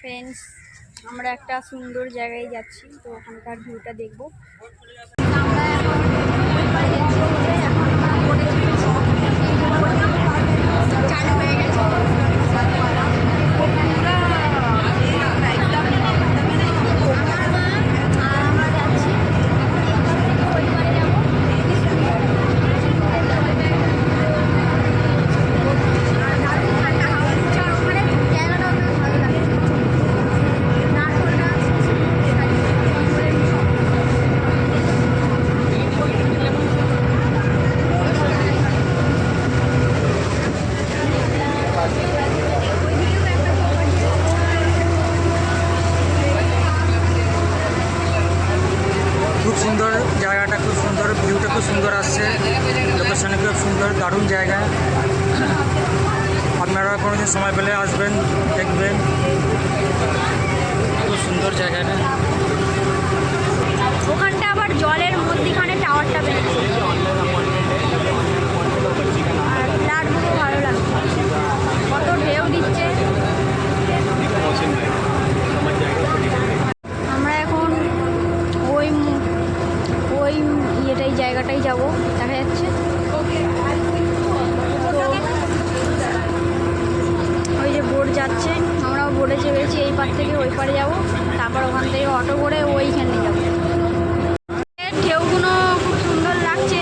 Friends আমরা একটা সুন্দর জায়গায় যাচ্ছি তো ওখানকার ভিউটা দেখব। চালু হয়ে গেছে আর আমরা যাচ্ছি পরিবারে যাব আর দারুণ ঠান্ডা হাওয়া দিচ্ছে আর ওখানে জায়গাটাও বেশ ভালো লাগছে নারকোল গাছ খুব সুন্দর জায়গাটা খুব সুন্দর ভিউটা খুব সুন্দর আসছে। লোকেশনে খুব সুন্দর, দারুণ জায়গা। আপনারা কোনোদিন সময় পেলে আসবেন, দেখবেন। খুব সুন্দর জায়গাটা। ওখানটা আবার জলের মধ্যিখানে টাওয়ারটা বেরিয়েছে আর ফ্ল্যাটগুলো ভালো লাগছে কত ঢেউ দিচ্ছে আমরা এখন ওই মু- ওই ইয়েটাই জায়গাটাই যাব দেখা যাচ্ছে তো ওই যে বোট যাচ্ছে আমরাও বোটে চেপেছি এই পার থেকে ওই পারে যাব, তারপর ওখান থেকে অটো করে ওইখানে যাব। ঢেউগুলো খুব সুন্দর লাগছে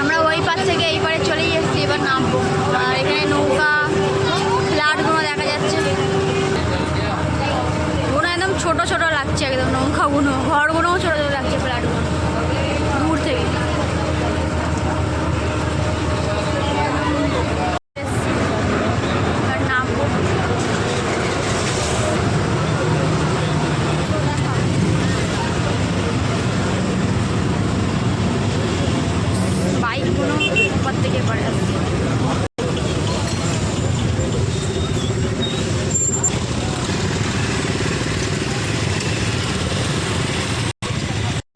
আমরা ওই পার থেকে এই পারে চলেই এসেছি, এবার নামবো। আর এখানে নৌকা ফ্ল্যাটগুলো দেখা যাচ্ছে ওগুলো একদম ছোট ছোট লাগছে একদম নৌকাগুলো ঘরগুলোও ছোট ছোট লাগছে ফ্ল্যাটগুলো দূর থেকে এবার নামবো বাইকগুলো উপর থেকে পড়ে যাচ্ছে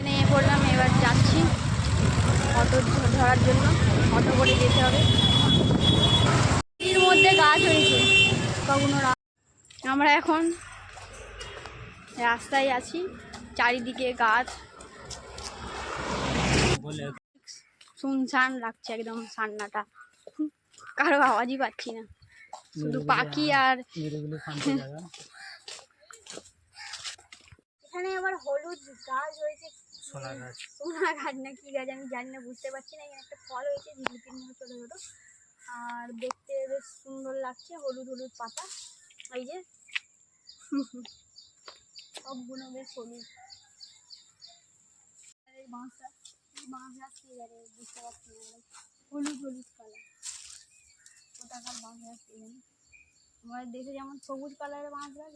নেমে পড়লাম এবার যাচ্ছি অটো ধ- ধরার জন্য অটো করে যেতে হবে এর মধ্যে গাছ হয়েছে কখনো রা- আমরা এখন রাস্তায় আছি চারিদিকে গাছ। শুনশান লাগছে একদম সান্নাটা। কারও আওয়াজই পাচ্ছি না। শুধু পাখি আর এখানে আবার হলুদ গাছ হয়েছে সোনা গাছ। সোনা গাছ না কি গাছ আমি জানি না বুঝতে পারছি না। এখানে একটা ফল হয়েছে ঝিলিপির মতো ছোটো ছোটো। আর দেখতে বেশ সুন্দর লাগছে হলুদ হলুদ পাতা। এই যে। সবগুলো বেশ হলুদ এই বাঁশ গাছ এই বাঁশ গাছ কি জানি বুঝতে পারছি না হলুদ হলুদ কালার ওটাকার বাঁশ গাছ কি জানি। আমার দেখে যেমন সবুজ কালারের বাঁশ গাছ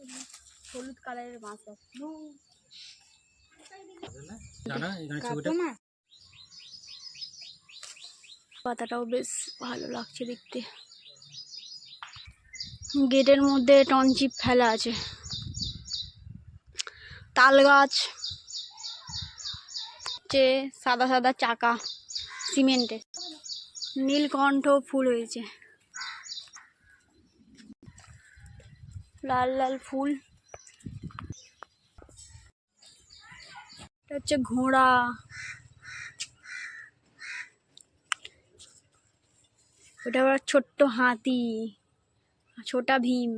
হলুদ কালারের বাঁশ গাছ পাতাটাও বেশ ভালো লাগছে দেখতে। গেটের মধ্যে টনচিপ ফেলা আছে। তাল গাছ যে সাদা সাদা চাকা, সিমেন্টের নীলকণ্ঠ ফুল হয়েছে। লাল লাল ফুল। এটা হচ্ছে ঘোড়া। ওটা আবার ছোট্ট হাতি, ছোটা ভীম।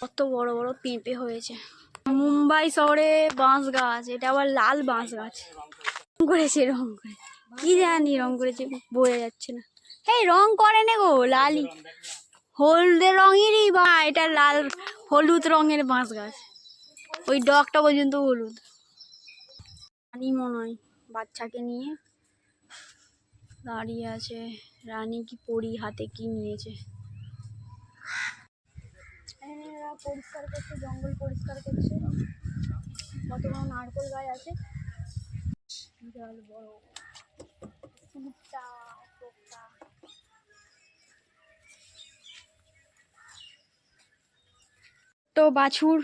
কত বড় বড় পেঁপে হয়েছে। মুম্বাই শহরে বাঁশ গাছ, এটা আবার লাল বাঁশ গাছ। রং করেছে, রং করে কি জানি রং করেছে, বোঝা যাচ্ছে না। এই রং করে নে গো লালই হলদে রঙেরই বা, এটা লাল, হলুদ রঙের বাঁশ গাছ। ওই ডগটা পর্যন্ত হলুদ। রানী মনে হয় বাচ্চাকে নিয়ে দাঁড়িয়ে আছে। রানী কি পরি হাতে কি নিয়েছে? এরা পরিষ্কার করছে জঙ্গল পরিষ্কার করছে। কত বড় নারকেল গাছ আছে। বিশাল বড়। তো বাছুর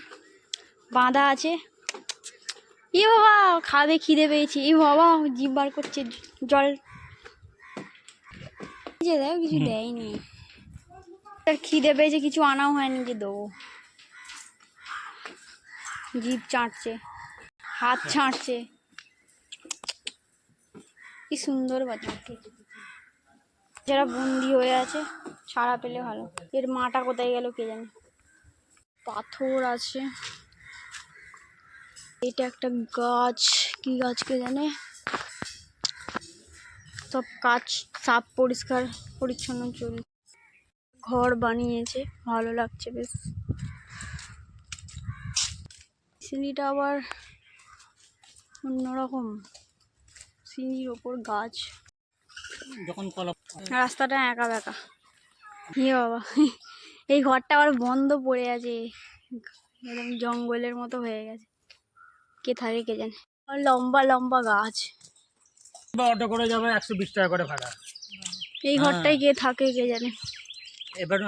বাঁধা আছে। ই বাবা খাবে খিদে পেয়েছি। ই বাবা জিভ বার করছে জল। দেখো কিছু দেয়নি। তার খিদে পেয়েছে কিছু আনাও হয়নি যে দেবো। জিভ চাটছে হাত ছাঁটছে। কি সুন্দর বাচ্চাটি যারা বন্দি হয়ে আছে ছাড়া পেলে ভালো। এর মাটা কোথায় গেল কে জানে? পাথর আছে। এটা একটা গাছ কি গাছ কে জানে? সব কাজ সাপ পরিষ্কার পরিচ্ছন্ন চল ঘর বানিয়েছে ভালো লাগছে বেশ। সিঁড়িটা আবার অন্যরকম। সিঁড়ির ওপর গাছ। যখন রাস্তাটা একা বেঁকা ইয়ে বাবা এই ঘরটা আবার বন্ধ পড়ে আছে। একদম জঙ্গলের মতো হয়ে গেছে। কে থাকে কে জানে। লম্বা লম্বা গাছ। অটো করে যাবে একশো বিশ টাকা করে ভাড়া। এই ঘরটায় কে থাকে কে জানে। এবার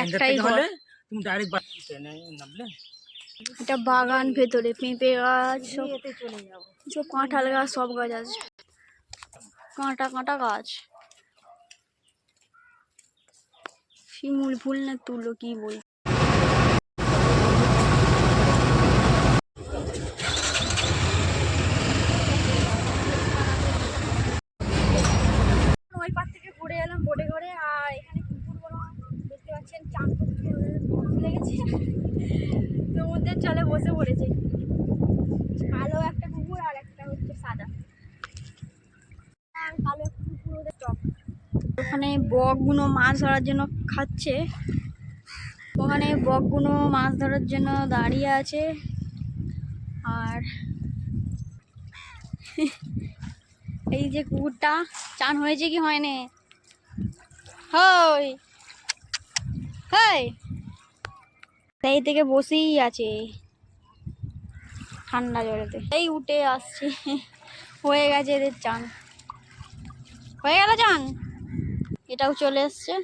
একটাই হলে তুমি ডাইরেক্ট ট্রেনে নামলে। এটা বাগান ভেতরে পেঁপে গাছ সব সব কাঁঠাল গাছ সব গাছ আছে। কাঁটা কাঁটা গাছ। শিমুল ফুল না তুলো কি বল ওই পার থেকে ঘুরে এলাম বোটে করে আর এখানে কুকুরগুলো দেখতে পাচ্ছেন চান করতে লেগেছে সমুদ্রের জলে বসে পড়েছে। কালো একটা কুকুর আর একটা হচ্ছে সাদা। কালো কুকুর ওখানে বকগুলো মাছ ধরার জন্য খাচ্ছে। ওখানে বকগুলো মাছ ধরার জন্য দাঁড়িয়ে আছে। আর এই যে কুকুরটা, চান হয়েছে কি হয়নি? হই! হই! সেই থেকে বসেই আছে ঠান্ডা জলেতে। এই উঠে আসছে। হয়ে গেছে এদের চান। হয়ে গেল চান? এটাও চলে এসছে।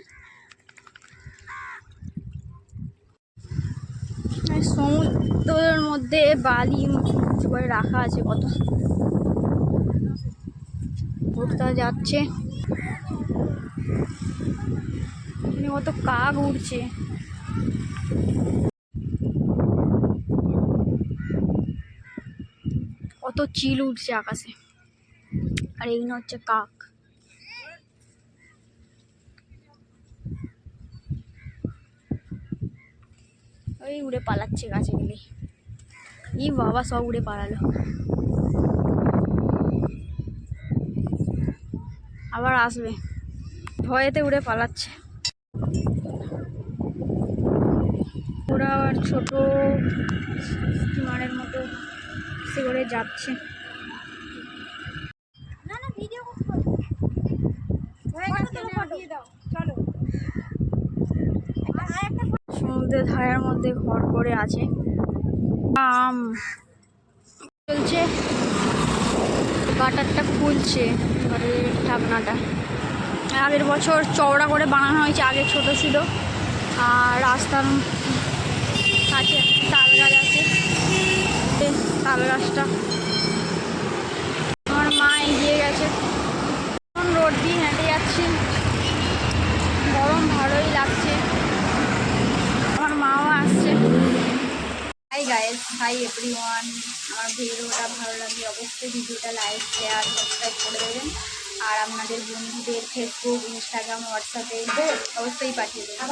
সমুদ্রের মধ্যে বালি উঁচু করে রাখা আছে কত। ভোটটা যাচ্ছে। কত কাক উড়ছে কত চিল উঠছে আকাশে। আর এই হচ্ছে কাক। ওই উড়ে পালাচ্ছে গাছে গেলে ই বাবা, সব উড়ে পালালো। আবার আসবে। ভয়েতে উড়ে পালাচ্ছে। ওরা ছোট স্টিমারের মতো সে করে যাচ্ছে। না না ভিডিও হয়ে গেছে দিয়ে দাও। চলো। সমুদ্রের ধারের মধ্যে ঘর করে আছে। আম। চলছে। বাটারটা খুলছে ঘরের ঢাকনাটা। আগের বছর চওড়া করে বানানো হয়েছে আগে ছোট ছিল। আর রাস্তার কাছে তাল গাছ আছে। তাল গাছটা। আমার মা এগিয়ে গেছে। এখন রোড দিয়ে হেঁটে যাচ্ছি। গরম ভালোই লাগছে। আমার মাও আসছে। হাই গাইস হাই এভরিওয়ান আমার ভিডিওটা ভালো লাগলে অবশ্যই ভিডিওটা লাইক শেয়ার সাবস্ক্রাইব করে দেবেন। আর আপনাদের বন্ধুদের ফেসবুক ইনস্টাগ্রাম হোয়াটসঅ্যাপে অবশ্যই পাঠিয়ে দেবেন।